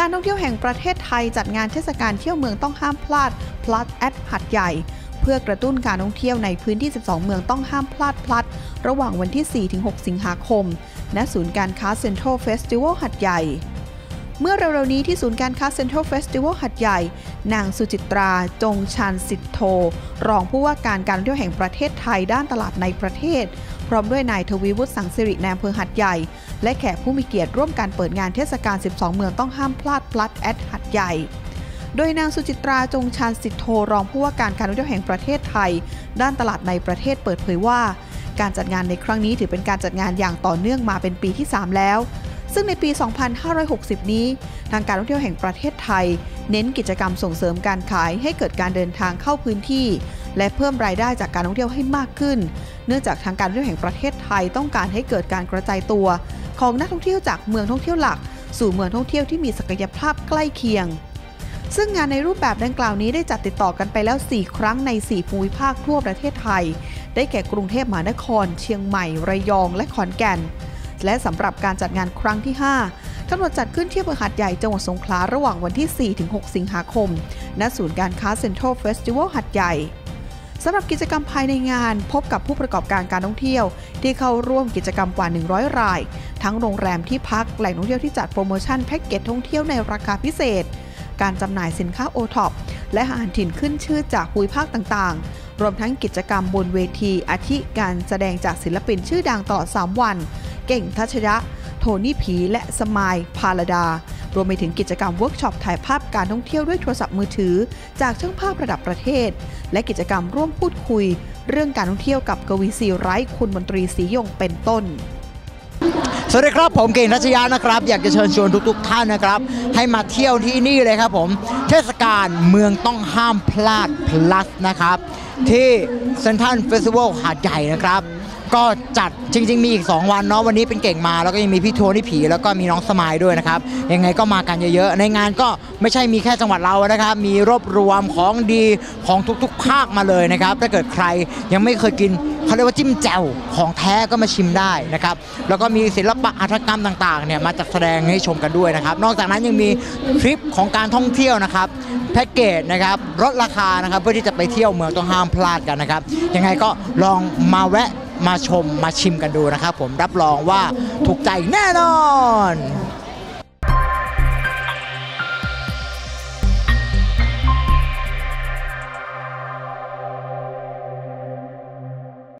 การท่องเที่ยวแห่งประเทศไทยจัดงานเทศกาลเที่ยวเมืองต้องห้ามพลาด Plus at หัดใหญ่ เพื่อกระตุ้นการท่องเที่ยวในพื้นที่ 12 เมืองต้องห้ามพลาดพลัด ระหว่างวันที่ 4-6 สิงหาคม ณ ศูนย์การค้าเซ็นทรัลเฟสติวัลหัดใหญ่ เมื่อเร็วๆนี้ที่ศูนย์การค้าเซ็นทรัลเฟสติวัลหัดใหญ่ นางสุจิตราจงชานสิทธโท รองผู้ว่าการการท่องเที่ยวแห่งประเทศไทยด้านตลาดในประเทศ พร้อมด้วยนายทวีวุฒิสังสิริในอำเภอหัดใหญ่ และแขกผู้มีเกียรติร่วมการเปิดงานเทศกาล 12 เมืองต้องห้ามพลาดพลัดแอดหัดใหญ่โดยนางสุจิตราจงชานสิทธโทรองผู้ว่าการการท่องเที่ยวแห่งประเทศไทย ด้านตลาดในประเทศเปิดเผยว่า การจัดงานในครั้งนี้ถือเป็นการจัดงานอย่างต่อเนื่องมาเป็นปีที่ 3 แล้ว ซึ่งในปี 2560 นี้ ทางการท่องเที่ยวแห่งประเทศไทย เน้นกิจกรรมส่งเสริมการขายให้เกิดการเดินทางเข้าพื้นที่ และเพิ่มรายได้จากการท่องเที่ยวให้มากขึ้น เนื่องจากทางการท่องเที่ยวแห่งประเทศไทยต้องการให้เกิดการกระจายตัว ของนักท่องเที่ยวจากเมืองท่องเที่ยวหลัก สู่เมืองท่องเที่ยวที่มีศักยภาพใกล้เคียงซึ่งงานในรูปแบบดังกล่าวนี้ได้จัดติดต่อกันไปแล้ว 4 ครั้งใน 4 ภูมิภาคทั่วประเทศไทย ได้แก่กรุงเทพมหานคร เชียงใหม่ ระยอง และขอนแก่น และสำหรับการจัดงานครั้งที่ 5กำหนดจัดขึ้นที่อำเภอหาดใหญ่จังหวัดสงขลาระหว่างวันที่ 4-6 สิงหาคม ณ ศูนย์การค้าเซ็นทรัลเฟสติวัลหาดใหญ่สำหรับกิจกรรมภายในงานพบกับผู้ประกอบการการท่องเที่ยว ที่เข้าร่วมกิจกรรมกว่า 100 ราย ทั้งโรงแรมที่พักแหล่งท่องเที่ยวที่จัดโปรโมชั่นแพ็กเกจท่องเที่ยวในราคาพิเศษ การจำหน่ายสินค้าโอท็อปและอาหารถิ่นขึ้นชื่อจากภูมิภาคต่างๆ รวมทั้งกิจกรรมบนเวทีอาทิการแสดงจากศิลปินชื่อดังตลอด 3 วัน เก่งทัชยะ โทนี่ผี และสมายพาลดา รวมไปถึงกิจกรรมเวิร์กช็อปถ่ายภาพการท่องเที่ยวด้วยโทรศัพท์มือถือ จากช่างภาพระดับประเทศ และกิจกรรมร่วมพูดคุย เรื่องการท่องเที่ยวกับกวีซีไร้คุณมนตรีศรียงเป็นต้นสวัสดีครับผมเก่งรัชยานะครับ อยากจะเชิญชวนทุกๆท่านนะครับ ให้มาเที่ยวที่นี่เลยครับผม เทศกาลเมืองต้องห้ามพลาด plus นะครับ ที่เซนทันเฟสติวัลหาดใหญ่นะครับ ก็จัดจริง ๆ มีอีก 2 วันเนาะวันนี้เป็นเก่งมาแล้วก็ยังมีพี่โทนี่ผีแล้วก็มีน้องสมายด้วยนะครับ ยังไงก็มากันเยอะๆ ในงานก็ไม่ใช่มีแค่จังหวัดเรานะครับ มีรวบรวมของดีของทุกๆ ภาคมาเลยนะครับ ถ้าเกิดใครยังไม่เคยกิน เขาเรียกว่าจิ้มแจ่วของแท้ก็มาชิมได้นะครับแล้วก็มีศิลปะหัตกรรมต่างๆเนี่ยมาจัดแสดงให้ชมกันด้วยนะครับ นอกจากนั้นยังมีทริปของการท่องเที่ยวนะครับแพ็กเกจนะครับลดราคานะครับเพื่อที่จะไปเที่ยวเมืองต้องห้ามพลาดกันนะครับยังไงก็ลองมาแวะมาชมมาชิมกันดูนะครับ ผมรับรองว่าถูกใจแน่นอน